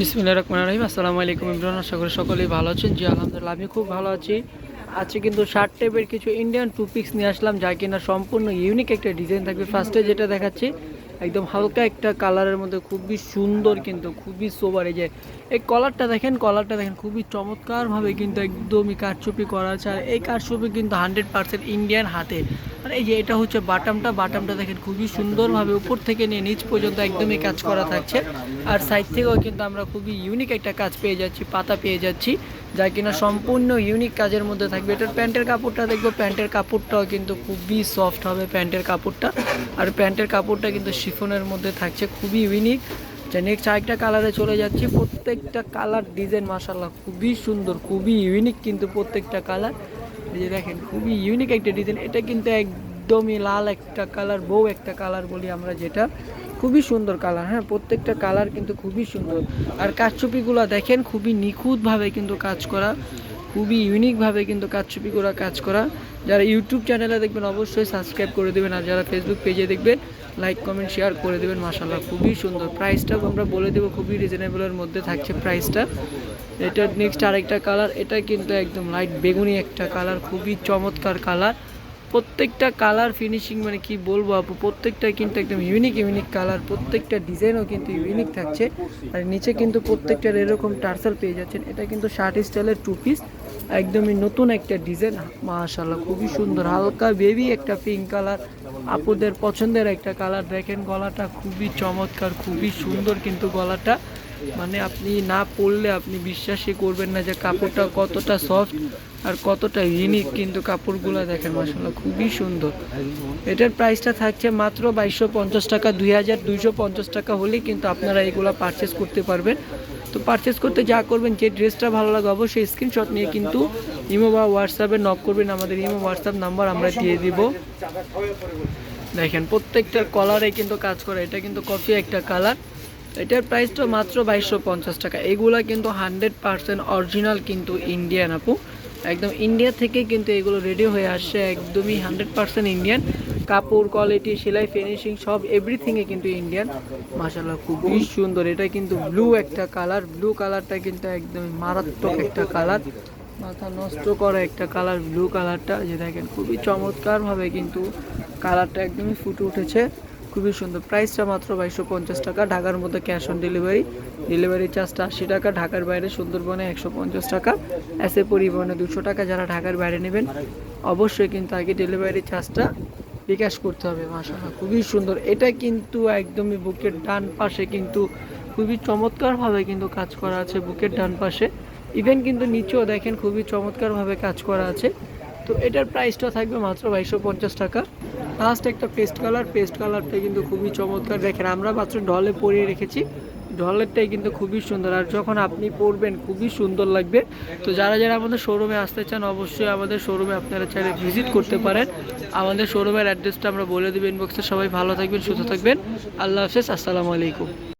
বিসমিল্লা রহমান রহিম। আসসালামু আলাইকুম ইমরান, আশা করি সকলেই ভালো আছেন। জি, আলহামদুলিল্লাহ আমি খুব ভালো আছি। আজকে কিন্তু শার্ট টাইপের কিছু ইন্ডিয়ান টু পিক্স নিয়ে আসলাম, যা কিনা সম্পূর্ণ ইউনিক একটা ডিজাইন থাকবে। ফার্স্টে যেটা দেখাচ্ছি, একদম হালকা একটা কালারের মধ্যে খুবই সুন্দর কিন্তু খুবই সোবার এই যে, এই কলারটা দেখেন কলারটা দেখেন, খুবই চমৎকারভাবে কিন্তু একদমই কারচুপি করা আছে। আর এই কারচুপি কিন্তু হান্ড্রেড পার্সেন্ট ইন্ডিয়ান হাতে। আর এই যে এটা হচ্ছে বাটামটা বাটামটা দেখেন খুবই সুন্দরভাবে উপর থেকে নিয়ে নিচ পর্যন্ত একদমই কাজ করা থাকছে। আর সাইড থেকেও কিন্তু আমরা খুবই ইউনিক একটা কাজ পেয়ে যাচ্ছি, পাতা পেয়ে যাচ্ছি, যা কিনা সম্পূর্ণ ইউনিক কাজের মধ্যে থাকবে। এটার প্যান্টের কাপড়টা দেখব, প্যান্টের কাপড়টাও কিন্তু খুবই সফট হবে প্যান্টের কাপড়টা। আর প্যান্টের কাপড়টা কিন্তু শিফনের মধ্যে থাকছে, খুবই ইউনিক যে নেক্সট আরেকটা কালারে চলে যাচ্ছি, প্রত্যেকটা কালার ডিজাইন মাসাল্লাহ খুবই সুন্দর, খুবই ইউনিক কিন্তু প্রত্যেকটা কালার যে দেখেন, খুবই ইউনিক একটা ডিজাইন এটা কিন্তু একদমই লাল একটা কালার বউ একটা কালার বলি আমরা যেটা। খুবই সুন্দর কালার হ্যাঁ প্রত্যেকটা কালার কিন্তু খুবই সুন্দর। আর কাজছপিগুলো দেখেন, খুবই নিখুঁতভাবে কিন্তু কাজ করা, খুবই ইউনিকভাবে কিন্তু কাজছপিগুলো কাজ করা। যারা ইউটিউব চ্যানেলে দেখবেন, অবশ্যই সাবস্ক্রাইব করে দেবেন। আর যারা ফেসবুক পেজে দেখবেন লাইক কমেন্ট শেয়ার করে দেবেন মাসাল্লাহ খুবই সুন্দর। প্রাইসটাও আমরা বলে দেবো, খুবই রিজনেবলের মধ্যে থাকছে প্রাইসটা এটা নেক্সট আরেকটা কালার এটা কিন্তু একদম লাইট বেগুনি একটা কালার খুবই চমৎকার কালার প্রত্যেকটা কালার ফিনিশিং মানে কি বলব আপু, প্রত্যেকটা কিন্তু একদম ইউনিক ইউনিক কালার প্রত্যেকটা ডিজাইনও কিন্তু ইউনিক থাকছে। আর নিচে কিন্তু প্রত্যেকটার এরকম টার্সাল পেয়ে যাচ্ছেন, এটা কিন্তু শার্ট স্টাইলের টু পিস একদমই নতুন একটা ডিজাইন মাশাল্লাহ খুবই সুন্দর, হালকা বেবি একটা পিঙ্ক কালার আপুদের পছন্দের একটা কালার দেখেন গলাটা খুবই চমৎকার, খুবই সুন্দর কিন্তু গলাটা। মানে আপনি না পরলে আপনি বিশ্বাসই করবেন না যে কাপড়টা কতটা সফট আর কতটা ইউনিক কিন্তু কাপড়গুলো দেখেন মাসাল্লাহ খুবই সুন্দর। এটার প্রাইসটা থাকছে মাত্র বাইশশো পঞ্চাশ টাকা, দুই হাজার দুইশো পঞ্চাশ টাকা হলেই কিন্তু আপনারা এগুলো পারচেস করতে পারবেন। তো পারচেস করতে যা করবেন, যে ড্রেসটা ভালো লাগে অবশ্যই স্ক্রিনশট নিয়ে কিন্তু ইমো বা হোয়াটসঅ্যাপে নক করবেন। আমাদের ইমো হোয়াটসঅ্যাপ নাম্বার আমরা দিয়ে দিব। দেখেন, প্রত্যেকটা কলারে কিন্তু কাজ করে। এটা কিন্তু কফি একটা কালার এটার প্রাইসটা মাত্র বাইশশো পঞ্চাশ টাকা। এগুলা কিন্তু হান্ড্রেড পার্সেন্ট অরিজিনাল কিন্তু ইন্ডিয়ান আপু। একদম ইন্ডিয়া থেকে কিন্তু এগুলো রেডি হয়ে আসছে। একদমই হান্ড্রেড পার্সেন্ট ইন্ডিয়ান কাপড় কোয়ালিটি সেলাই ফিনিশিং সব এভরিথিংয়ে কিন্তু ইন্ডিয়ান মাসাল্লাহ খুবই সুন্দর। এটা কিন্তু ব্লু একটা কালার ব্লু কালারটা কিন্তু একদম মারাত্মক একটা কালার মাথা নষ্ট করা একটা কালার ব্লু কালারটা যে দেখেন, খুবই চমৎকারভাবে কিন্তু কালারটা একদমই ফুটে উঠেছে। খুবই সুন্দর। প্রাইসটা মাত্র বাইশশো পঞ্চাশ টাকা। ঢাকার মধ্যে ক্যাশ অন ডেলিভারি ডেলিভারি চার্জটা আশি টাকা। ঢাকার বাইরে সুন্দরবনে একশো পঞ্চাশ টাকা। এসে পরিবহনে দুশো টাকা। যারা ঢাকার বাইরে নেবেন, অবশ্যই কিন্তু আগে ডেলিভারি চার্জটা বিকাশ করতে হবে মাসাল্লাহ খুবই সুন্দর। এটা কিন্তু একদমই বুকের ডান পাশে কিন্তু খুবই চমৎকারভাবে কিন্তু কাজ করা আছে বুকের ডান পাশে। ইভেন কিন্তু নিচেও দেখেন খুবই চমৎকারভাবে কাজ করা আছে। তো এটার প্রাইসটা থাকবে মাত্র বাইশশো পঞ্চাশ টাকা। লাস্ট একটা পেস্ট কালার পেস্ট কালারটা কিন্তু খুবই চমৎকার। দেখেন আমরা মাত্র ডলে পরিয়ে রেখেছি। ডলেরটাই কিন্তু খুবই সুন্দর। আর যখন আপনি পড়বেন, খুবই সুন্দর লাগবে। তো যারা যারা আমাদের শোরুমে আসতে চান, অবশ্যই আমাদের শোরুমে আপনারা চাইলে ভিজিট করতে পারেন। আমাদের শোরুমের অ্যাড্রেসটা আমরা বলে দেবো ইনবক্সে সবাই ভালো থাকবেন, সুস্থ থাকবেন। আল্লাহ হাফেজ, আসসালামু আলাইকুম।